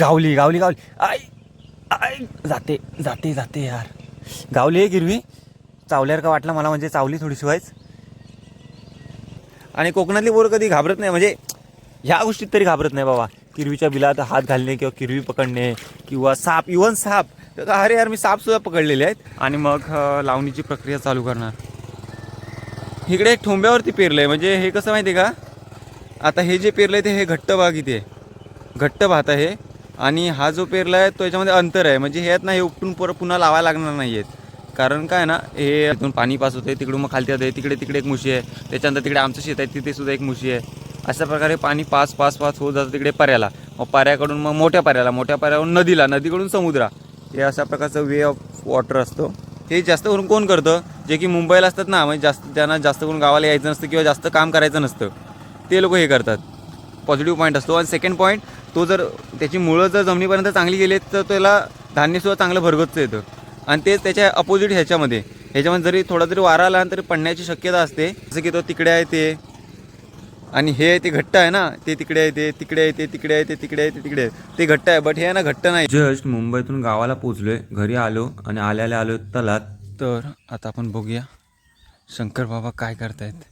गावली गावली गावली. आय आय जाते जाते जाते यार. गावली आहे गिरवी. चावल्यावर का वाटलं मला म्हणजे चावली थोडीशी व्हायच आणि कोकणातली बोरं कधी घाबरत नाही म्हणजे ह्या गोष्टीत तरी घाबरत नाही बाबा. किरवीच्या बिलात हात घालणे किंवा किरवी पकडणे किंवा साप इवन साप. अरे यार मी सापसुद्धा पकडलेले आहेत. आणि मग लावणीची प्रक्रिया चालू करणार. इकडे एक ठोंब्यावरती पेरलं आहे म्हणजे हे कसं माहिती आहे का? आता हे जे पेरलं आहे ते हे घट्ट भाग इथे घट्ट भात आहे. आणि हा जो पेरला आहे तो याच्यामध्ये अंतर आहे. म्हणजे ह्यात ना हे उपटून पर पुन्हा लावायला लागणार नाही आहेत कारण काय ना हे इथून पाणी पास होते तिकडून मग खालती जाते तिकडे तिकडे एक मुशी आहे. त्याच्यानंतर तिकडे आमचं शेत आहे तिथे सुद्धा एक मुशी आहे. अशा प्रकारे पाणी पास पास पास होत जातं तिकडे पर्याला. मग पर्याकडून मग मोठ्या पर्याला मोठ्या पर्यावरून नदीला नदीकडून समुद्रा. हे अशा प्रकारचं वे ऑफ वॉटर असतो. हे जास्त करून कोण करतं? जे की मुंबईला असतात ना म्हणजे जास्त त्यांना जास्त करून गावाला यायचं नसतं किंवा जास्त काम करायचं नसतं. ते लोक हे करतात. पॉझिटिव्ह पॉईंट असतो. आणि सेकंड पॉईंट तो जर त्याची मुळं जर जमिनीपर्यंत चांगली गेली तर त्याला धान्यसुद्धा चांगलं भरगतचं येतं. आणि तेच त्याच्या अपोजिट ह्याच्यामध्ये. ह्याच्यामध्ये जरी थोडा जरी वारा आला तरी पडण्याची शक्यता असते. जसं की तो तिकडे आहे ते. आणि हे ते घट्ट आहे ना ते तिकडे आहे ते तिकडे आहे ते तिकडे आहे ते तिकडे आहे ते तिकडे आहे. ते घट्ट आहे बट हे आहे ना घट्ट नाही. जस्ट मुंबईतून गावाला पोचलोय. घरी आलो आणि आल्याला आलो तलात. तर आता आपण बघूया शंकर बाबा काय करतायत.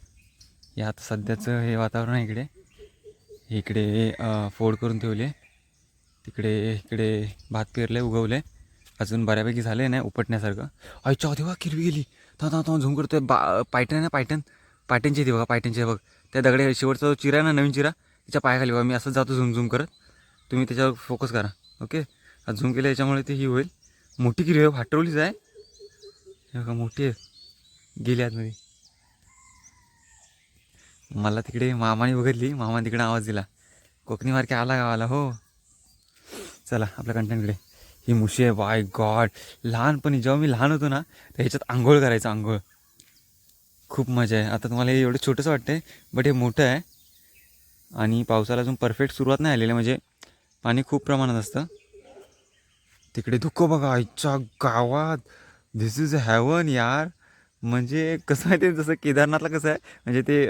या आता सध्याचं हे वातावरण आहे इकडे. इकडे फोड करून ठेवले. तिकडे इकडे भात पेरले उगवले. अजून बऱ्यापैकी झाले नाही उपटण्यासारखं. आईच्या देवा किरवी गेली. था था था झूम करतोय. बा पायटन आहे ना पायटन पायटनची दे बघा पायटनची बघ. त्या दगडे शेवटचा जो चिरा आहे ना नवीन चिरा त्याच्या पायाखाली बघा. मी असंच जातो झूम झूम करत. तुम्ही त्याच्यावर फोकस करा. ओके झुम केलं याच्यामुळे ते ही होईल. मोठी किरवी आहे फाटवलीच आहे. हे बघा मोठी आहे. गेली आतमध्ये. मला तिकडे मामाने बघितली मामाने तिकडे आवाज दिला. कोकणी मार्के आला गावाला हो. चला आपल्या कंटेंटकडे ही मुशी आहे बाय गॉड. लहानपणी जेव्हा मी लहान होतो ना तर ह्याच्यात आंघोळ करायचं आंघोळ. खूप मजा आहे. आता तुम्हाला हे एवढं छोटंसं वाटतंय बट हे मोठं आहे. आणि पावसाला अजून परफेक्ट सुरुवात नाही आलेली आहे, म्हणजे पाणी खूप प्रमाणात असतं. तिकडे धुकं बघा आईच्या गावात. धिस इज हॅवन यार. म्हणजे कसं आहे ते जसं केदारनाथला कसं आहे म्हणजे ते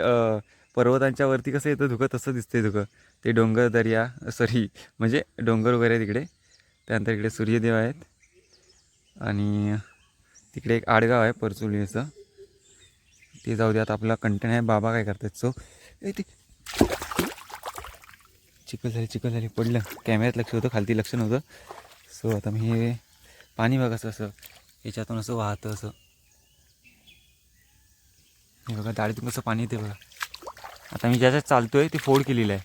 पर्वतांच्या वरती कसं येतं धुकं तसं दिसतंय धुकं. ते डोंगर दर्या सॉरी म्हणजे डोंगर वगैरे तिकडे. त्यानंतर इकडे सूर्यदेव आहेत. आणि तिकडे एक आडगाव आहे परचुलीचं. ते जाऊ दे आता आपला कंटेंट आहे बाबा काय करतात सो ए ते. चिकल झाली चिकल झाली पडलं. कॅमेऱ्यात लक्ष होतं खालती लक्ष नव्हतं. सो आता मी हे पाणी बघा असं असं. याच्यातून असं वाहतं असं. हे बघा दाढीतून कसं पाणी येते बघा. आता मी ज्याच्यात चालतो आहे ते फोड केलेलं आहे.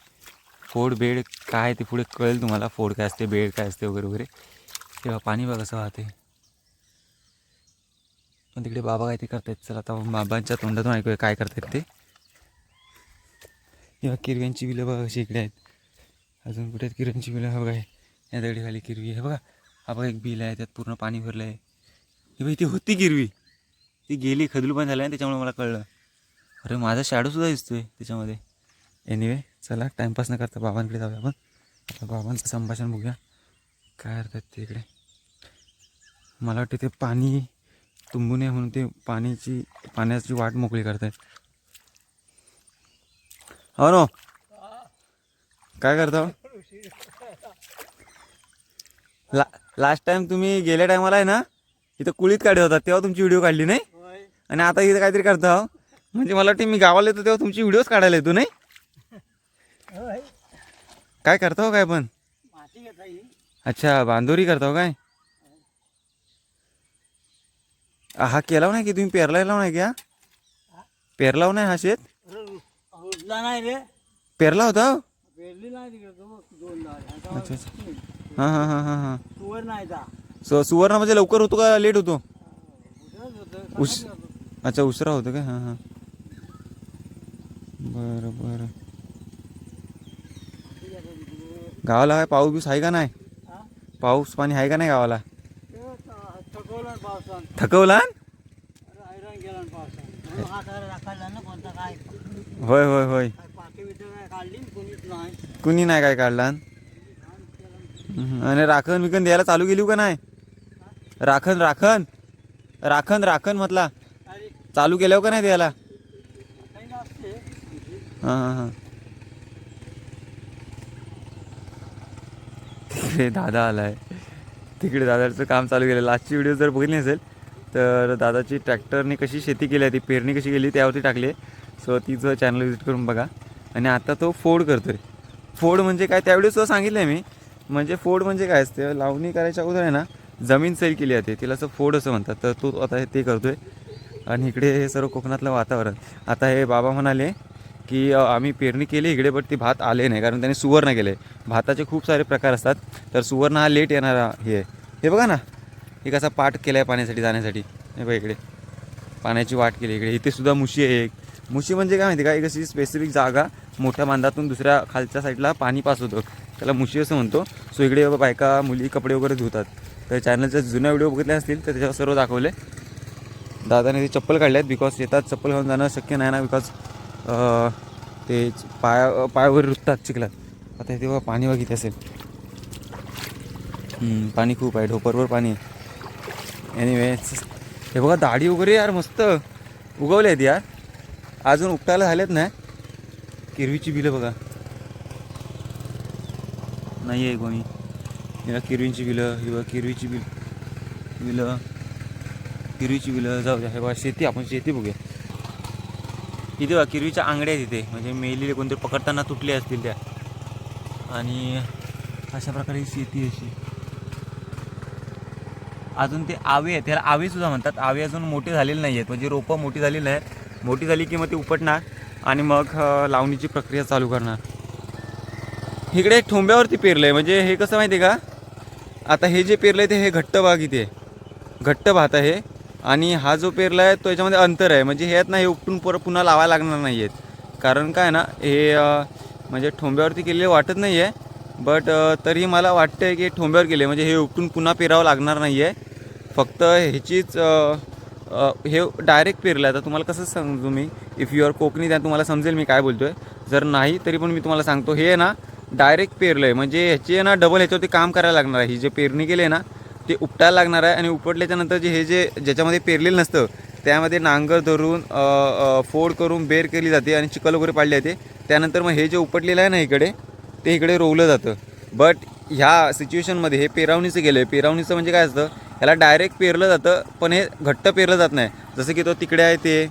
फोड बेड काय ते पुढे कळेल तुम्हाला फोड काय असते बेड काय असते वगैरे वगैरे. तेव्हा पाणी बघा कसं वाहते पण तिकडे बाबा काय ते करतायत चला आता बाबांच्या तोंडातून ऐकूया काय करतायत ते. तेव्हा किरव्यांची बिलं बघा कशी इकडे आहेत. अजून कुठे आहेत किरव्यांची बिलं? बघा या दगडी खाली किरवी आहे. बघा हा बघा एक बिल आहे त्यात पूर्ण पाणी भरलं आहे हे बघा इथे होती किरवी. ती गेली खदलू पण झालं त्याच्यामुळे मला कळलं. अरे माझा शॅडोसुद्धा दिसतोय त्याच्यामध्ये. एनिवे चला टाईमपास न करता बाबांकडे जाऊया आपण. आता बाबांचं संभाषण बघूया. काय करतात ते इकडे मला वाटते ते पाणी तुंबू नये म्हणून ते पाण्याची पाण्याची वाट मोकळी करतायत. हो नो? काय करता हो? ला लास्ट टाइम तुम्ही गेल्या टायमाला आहे ना इथं कुळीत काढत होता तेव्हा तुमची व्हिडिओ काढली नाही? आणि आता इथं काहीतरी करता. म्हणजे मला वाटतं मी गावाला येतो तेव्हा तुमची व्हिडिओज काढायला येतो नाही? काय करता हो काय पण? अच्छा बांधोरी करता हो काय? हा केला नाही की तुम्ही पेरला लाव नाही का पेरला हो नाही हा शेत? नाही रे पेरला होता हो? पेरली नाही अच्छा. हां हां हां हां हां. सुवर्ण म्हणजे लवकर होतो का लेट उश होतं. अच्छा उशिरा होतं काय हां हां. बरं बरं. गावाला काय पाऊस बिऊस आहे का नाही? हा? पाऊस पाणी आहे का नाही गावाला? थकवलं हा होय होय होय. कुणी नाही काय काढला. आणि राखण विकन द्यायला चालू केली का नाही? राखण राखण. राखण राखण म्हटला. चालू केल्यावर का नाही द्यायला? हां हां हां. इकडे दादा आलाय. तिकडे दादाचं काम चालू केलं. लास्टची व्हिडिओ जर बघितली नसेल तर दादाची ट्रॅक्टरने कशी शेती केली आहे ती पेरणी कशी केली त्यावरती टाकली आहे. सो तिचं चॅनल विजिट करून बघा. आणि आता तो फोड करतोय. फोड म्हणजे काय? त्यावेळी सुद्धा सांगितलं आहे मी. म्हणजे फोड म्हणजे काय असते? लावणी करायच्या अगोदर आहे ना जमीन सैल केली जाते. तिला असं फोड असं म्हणतात. तर तो आता हे ते करतोय. आणि इकडे हे सर्व कोकणातलं वातावरण. आता हे बाबा म्हणाले की आम्ही पेरणी केली इकडे पण ती भात आले नाही कारण त्यांनी सुवर्ण केले. भाताचे खूप सारे प्रकार असतात. तर सुवर्ण हा लेट येणारा हे आहे. हे बघा ना हे कसा पाठ केला आहे पाण्यासाठी जाण्यासाठी. हे बघा इकडे. पाण्याची वाट केली इकडे. इथे सुद्धा मुशी आहे एक. मुशी म्हणजे काय माहिती का? एक अशी स्पेसिफिक जागा मोठ्या बांधातून दुसऱ्या खालच्या साईडला पाणी पास होतं. त्याला मुशी असं म्हणतो. सो इकडे बायका मुली कपडे वगैरे धुतात. तर चॅनलचे जुन्या व्हिडिओ बघितले असतील तर त्याच्यावर सर्व दाखवले. दादाने ते चप्पल काढले आहेत बिकॉज शेतात चप्पल घालून जाणं शक्य नाही ना बिकॉज ते पाया पायावर रुततात चिखलात. आता हे तेव्हा पाणी बघित असेल. पाणी खूप आहे ढोपरवर पाणी आहे. एनिवे हे बघा दाढी वगैरे यार मस्त उगवले आहेत यार. अजून उपटायला झालेत ना किरवीची बिलं बघा. नाही आहे कोणी हिला किरवीची बिलं ही किरवीची बिल बिलं. किरवीची विलं जाऊ द्या. हे बघा शेती आपण शेती बघूया. इथे बघा किरवीच्या आंगड्या आहेत इथे. म्हणजे मेलेले कोणतरी पकडताना तुटले असतील त्या. आणि अशा प्रकारे शेती अशी. अजून ते आवे आहेत. त्याला आवेसुद्धा म्हणतात. आवे अजून मोठे झालेले नाही आहेत म्हणजे रोपं मोठी झालेली नाही मोठी झाली की मग ती उपटणार आणि मग लावणीची प्रक्रिया चालू करणार. इकडे ठोंब्यावरती पेरलं आहे म्हणजे हे कसं माहिती आहे का? आता हे जे पेरलं आहे ते हे घट्ट भाग इथे. घट्ट भात आहे. आणि हा जो पेरला आहे तो याच्यामध्ये अंतर आहे. म्हणजे ह्यात ना हे उपटून पर पुन्हा लावायला लागणार नाही आहेत कारण काय ना हे म्हणजे ठोंब्यावरती केलेले वाटत नाही आहे बट तरी मला वाटतं आहे की ठोंब्यावर केले. म्हणजे हे उपटून पुन्हा पेरावं लागणार नाही आहे फक्त ह्याचीच हे डायरेक्ट पेरलं आहे. तर तुम्हाला कसं समजू मी? इफ यू आर कोकणी त्या तुम्हाला समजेल मी काय बोलतो आहे जर नाही तरी पण मी तुम्हाला सांगतो. हे आहे ना डायरेक्ट पेरलं आहे म्हणजे ह्याची आहे ना डबल ह्याच्यावरती काम करायला लागणार आहे. ही जे पेरणी केली आहे ना ते उपटायला लागणार आहे आणि उपटल्याच्या नंतर जे हे जे ज्याच्यामध्ये पेरलेलं नसतं त्यामध्ये नांगर धरून फोड करून बेर केली जाते आणि चिखल वगैरे पाडली जाते. त्यानंतर मग हे जे उपटलेलं आहे ना इकडे ते इकडे रोवलं जातं. बट ह्या सिच्युएशनमध्ये हे पेरावणीचं गेलं आहे पेरावणीचं म्हणजे काय असतं ह्याला डायरेक्ट पेरलं जातं पण हे घट्ट पेरलं जात नाही. जसं की तो तिकडे आहे ते.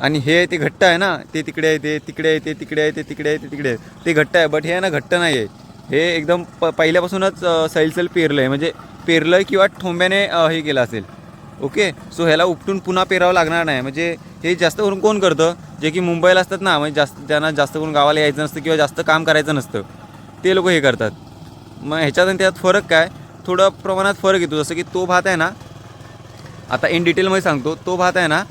आणि हे ते घट्ट आहे ना ते तिकडे आहे ते तिकडे आहे ते तिकडे आहे ते तिकडे आहे ते तिकडे आहे. ते घट्ट आहे बट हे आहे ना घट्ट नाही आहे हे एकदम प पहिल्यापासूनच सैलसैल पेरलं आहे म्हणजे पेरलं आहे किंवा ठोंब्याने हे केलं असेल. ओके? सो ह्याला उपटून पुन्हा पेरावं लागणार नाही. म्हणजे हे जास्त करून कोण करतं? जे की मुंबईला असतात ना म्हणजे जास्त ज्यांना जास्त करून गावाला यायचं नसतं किंवा जास्त काम करायचं नसतं ते लोक हे करतात. मग ह्याच्यात आणि त्यात फरक काय? थोडं प्रमाणात फरक येतो. जसं की तो भात आहे ना आता इन डिटेलमध्ये सांगतो. तो भात आहे ना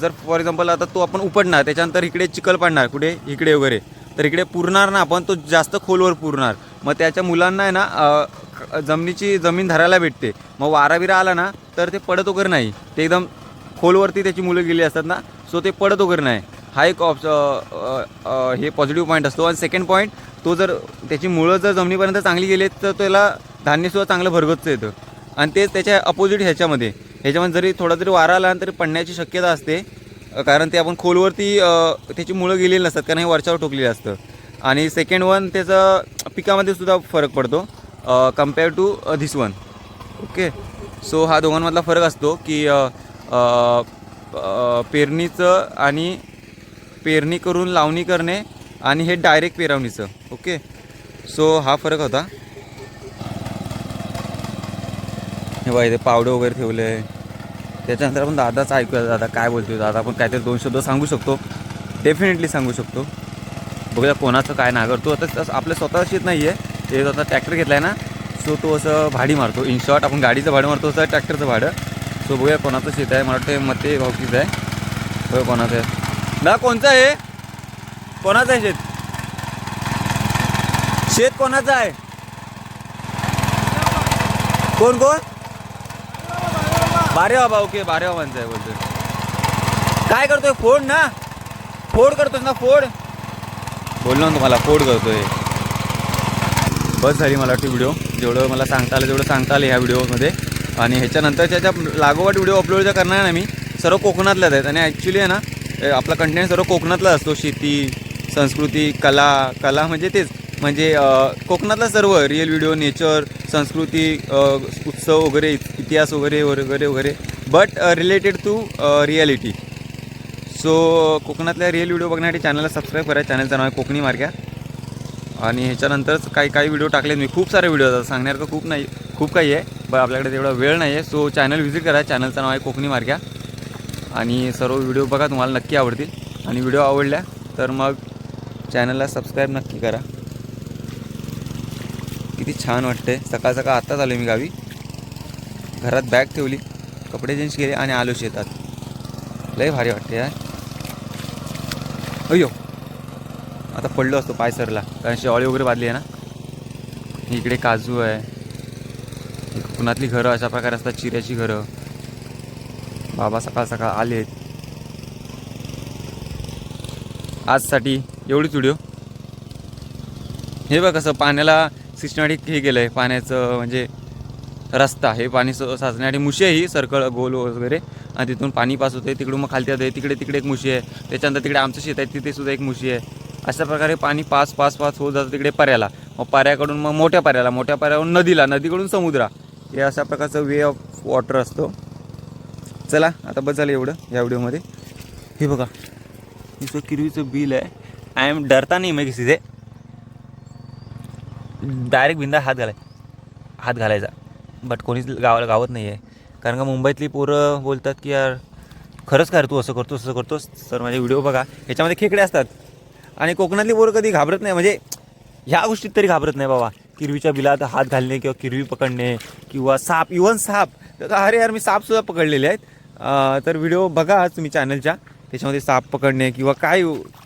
जर फॉर एक्झाम्पल आता तो आपण उपडणार त्याच्यानंतर इकडे चिखल पाडणार कुठे? इकडे वगैरे. तर इकडे पुरणार ना आपण तो जास्त खोलवर पुरणार. मग त्याच्या मुलांना आहे ना जमिनीची जमीन धरायला भेटते. मग वाराबिरा आला ना तर ते पडत वगैरे नाही. ते एकदम खोलवरती त्याची मुलं गेली असतात ना सो ते पडत वगैरे नाही. हा एक ऑप्श हे पॉझिटिव्ह पॉईंट असतो. आणि सेकंड पॉईंट तो जर त्याची मुळं जर जमिनीपर्यंत चांगली गेली तर त्याला धान्यसुद्धा चांगलं भरगतचं येतं. आणि तेच त्याच्या अपोजिट ह्याच्यामध्ये. ह्याच्यामध्ये जरी थोडा जरी वारा आला तरी पडण्याची शक्यता असते. कारण ते आपण खोलवरती त्याची मुळं गेलेली नसतात कारण हे वरच्यावर टोकलेलं असतं. आणि सेकंड वन त्याचं पिकामध्ये सुद्धा फरक पडतो compare to this one okay so हा दोघांमधला फरक असतो की पेरणीचं आणि पेरणी करून लावणी करणे आणि हे डायरेक्ट पेरवणीचं. ओके सो हा फरक होता. हे बघा इथे पावडं वगैरे ठेवलं आहे त्याच्यानंतर आपण दादाचं ऐकूया. दादा काय बोलतोय? दादा आपण काहीतरी दोन शब्द सांगू शकतो. डेफिनेटली सांगू शकतो. बघूया कोणाचं काय नागरतो आता तसं आपल्या स्वतःशीच शेत नाही आहे ते आता ट्रॅक्टर घेतला आहे ना सो तो असं भाडी मारतो. इन शॉर्ट आपण गाडीचं भाडं मारतो असं ट्रॅक्टरचं भाडं. सो बघूया कोणाचं शेत आहे. मला वाटतं मते भावकीचं आहे. बघा कोणाचं आहे. ना कोणचं आहे? कोणाचं आहे शेत? शेत कोणाचं आहे? कोण कोण? बारेवा भाऊ ओके बारेवा बाबांचं आहे बोलतोय. काय करतोय? फोड ना. फोड करतोस ना फोड. बोललो ना तुम्हाला फोड करतोय. बस झाली मला वाटते व्हिडिओ. जेवढं मला सांगता आलं तेवढं सांगता आलं ह्या व्हिडिओमध्ये. आणि ह्याच्यानंतरच्या ज्या लागोपाठ व्हिडिओ अपलोड ज्या करणार ना मी सर्व कोकणातल्याच आहेत. आणि ॲक्च्युली आहे ना आपला कंटेंट सर्व कोकणातला असतो. शेती संस्कृती कला कला म्हणजे तेच. म्हणजे कोकणातला सर्व रिअल व्हिडिओ नेचर संस्कृती उत्सव वगैरे इतिहास वगैरे वगैरे वगैरे but related to reality so कोकणातल्या रिअल व्हिडिओ बघण्यासाठी चॅनलला सबस्क्राईब करा. चॅनलचं नाव आहे कोकणी मार्ग्या. आणि ह्याच्यानंतरच काही काही व्हिडिओ टाकलेत मी. खूप सारे व्हिडिओ आता सांगण्यासारखं खूप नाही खूप काही आहे पण आपल्याकडे तेवढा वेळ नाही आहे. सो चॅनल व्हिजिट करा. चॅनलचं नाव आहे कोकणी मार्ग्या. आणि सर्व व्हिडिओ बघा. तुम्हाला नक्की आवडतील. आणि व्हिडिओ आवडल्या तर मग चॅनलला सबस्क्राईब नक्की करा. किती छान वाटते सकाळ सकाळ आत्ताच आलो मी गावी. घरात बॅग ठेवली कपडे चेंज केले आणि आलो शेतात लय भारी वाटते यार. अय्यो आता पडलो असतो पाय सरला कारण शेवाळी वगैरे बांधली आहे ना. इकडे काजू आहे. कुणातली घरं अशा प्रकारे असतात चिऱ्याची घरं. बाबा सकाळ सकाळ आलेत. आजसाठी एवढीच व्हिडिओ हे बघ कसं पाण्याला सिस्टमॅटिक हे केलं आहे पाण्याचं म्हणजे रस्ता हे पाणी स साचण्यासाठी मुशी आहे ही सर्कल गोल वगैरे. आणि तिथून पाणी पास होते तिकडून मग खालती आहे तिकडे तिकडे एक मुशी आहे. त्याच्यानंतर तिकडे आमचं शेत आहे तिथे सुद्धा एक मुशी आहे. अशा प्रकारे पाणी पास पास पास होत जातं तिकडे पर्याला. मग पर्याकडून मग मोठ्या पर्याला मोठ्या पर्यावरून नदीला नदीकडून समुद्रा. हे अशा प्रकारचं वे ऑफ वॉटर असतो. चला आता बस झालं एवढं या व्हिडिओमध्ये. हे बघा हिचं किरवीचं बिल आहे. आय एम डरता नाही मग किसी से डायरेक्ट बिंदा हात घालाय हात घालायचा. बट कोणीच गावाला गावत नाही आहे कारण का मुंबईतली पोरं बोलतात की यार खरंच काय तू असं करतो असं करतोस? सर माझे व्हिडिओ बघा. ह्याच्यामध्ये खेकडे असतात. आणि कोकणातली पोरं कधी घाबरत नाही. म्हणजे ह्या गोष्टीत तरी घाबरत नाही बाबा. किरवीच्या बिलात हात घालणे किंवा किरवी पकडणे किंवा साप इवन साप. तर अरे यार मी सापसुद्धा पकडलेले आहेत. तर व्हिडिओ बघा तुम्ही चॅनलच्या. त्याच्यामध्ये साप पकडणे किंवा काय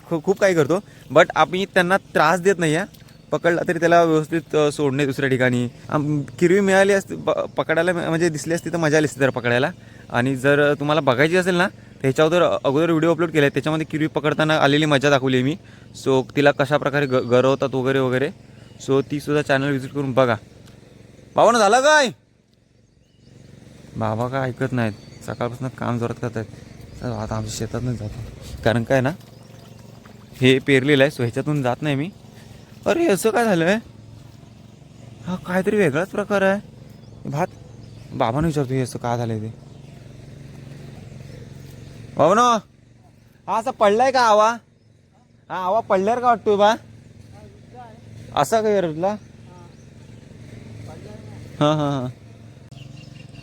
खूप काही करतो. बट आम्ही त्यांना त्रास देत नाही आहे पकडला तरी त्याला व्यवस्थित सोडणे दुसऱ्या ठिकाणी. किरवी मिळाली असती प- पकडायला म्हणजे दिसली असती तर मजा आली असती तर पकडायला. आणि जर तुम्हाला बघायची असेल ना त्याच्यावर अगोदर व्हिडिओ अपलोड केला आहे त्याच्यामध्ये किरवी पकडताना आलेली मजा दाखवली आहे मी. सो तिला कशा प्रकारे ग गरवतात वगैरे वगैरे. सो ती सुद्धा चॅनल व्हिजिट करून बघा. बाबानं झालं काय? बाबा काय ऐकत नाहीत. सकाळपासून काम जोरात करत आहेत आता आमच्या शेतातून जातो. कारण काय ना हे पेरलेलं आहे सो ह्याच्यातून जात नाही मी. अरे असं काय झालं आहे हा काहीतरी वेगळाच प्रकार आहे. भात? बाबानं विचारतो हे असं काय झालंय ते? बाबा हा असा पडलाय का आवा? हा आवा पडल्यावर का वाटतोय बा? असा काय तुला हां हां हां.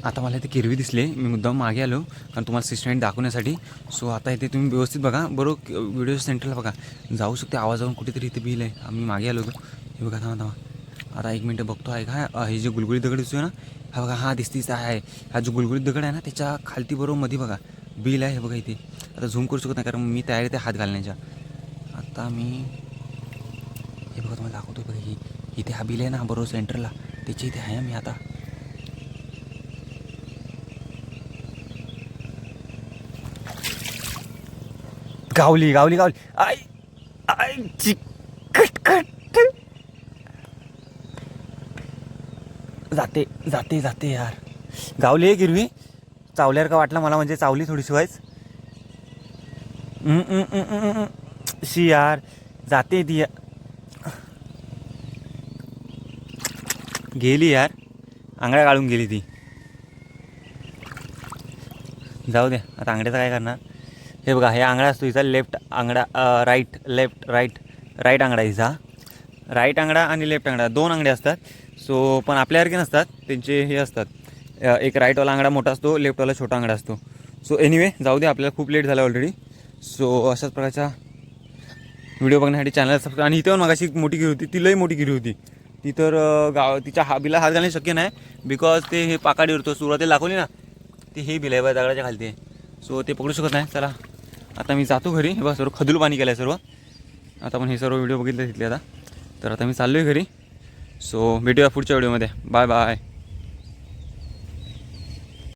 आता मला इथे किरवी दिसली मी मुद्दाम मागे आलो कारण तुम्हाला सिस्टमेंट दाखवण्यासाठी. सो आता इथे तुम्ही व्यवस्थित बघा. बरोबर व्हिडिओ सेंटरला बघा. जाऊ शकते आवाज जाऊन कुठेतरी इथे बिल आहे. आम्ही मागे आलो होतो. हे बघा थांबा थांबा. आता एक मिनटं बघतो. आहे का? हे जे गुलगुली दगड दिसतोय ना? हा बघा हा दिसतीच आहे. हा जो गुलगुलीत दगड आहे ना त्याच्या खालती बरोबर मध्ये बघा. बिल आहे हे बघा इथे. आता झूम करू शकत नाही कारण मी तयारी ते हात घालण्याच्या. आता मी हे बघा तुम्हाला दाखवतो बघा. ही इथे हा बिल आहे ना बरोबर सेंटरला. त्याच्या इथे आहे मी आता. गावली गावली गावली. आय आय चिकट कट. जाते जाते जाते यार. गावली आहे गिरवी. चावल्यावर का वाटलं मला म्हणजे चावली थोडीशी व्हायच शी यार जाते ती गेली यार. आंगड्या गाळून गेली ती. जाऊ दे आता आंगड्याचं काय करणार? हे बघा हे आंगडा असतो हिचा लेफ्ट आंगडा राईट लेफ्ट राईट राईट आंगडा हिचा. राईट आंगडा आणि लेफ्ट आंगडा दोन आंगडे असतात. सो पण आपल्यासारखे नसतात त्यांचे हे असतात. एक राईटवाला आंगडा मोठा असतो लेफ्टवाला छोटा आंगडा असतो. सो एनिवे जाऊ दे आपल्याला खूप लेट झाला ऑलरेडी सो अशाच प्रकारच्या व्हिडिओ बघण्यासाठी चॅनल सबस्क्राईब आणि इथे पण मागाशी एक मोठी गिरी होती ती लई मोठी गिरी होती. ती तर गाव तिच्या हा बिला हात घालणे शक्य नाही बिकॉज ते हे पाकाडीवर तो सुरुवातीला दाखवली ना ती हे बिल आहे बा दगडाच्या खालती. आहे सो ते पकडू शकत नाही चला. आता मी जातो घरी. हे बघा सर्व खदूल पाणी केलं आहे सर्व. आता पण हे सर्व व्हिडिओ बघितले तिथले आता. तर आता मी चाललो आहे घरी. सो भेटूया पुढच्या व्हिडिओमध्ये. Bye bye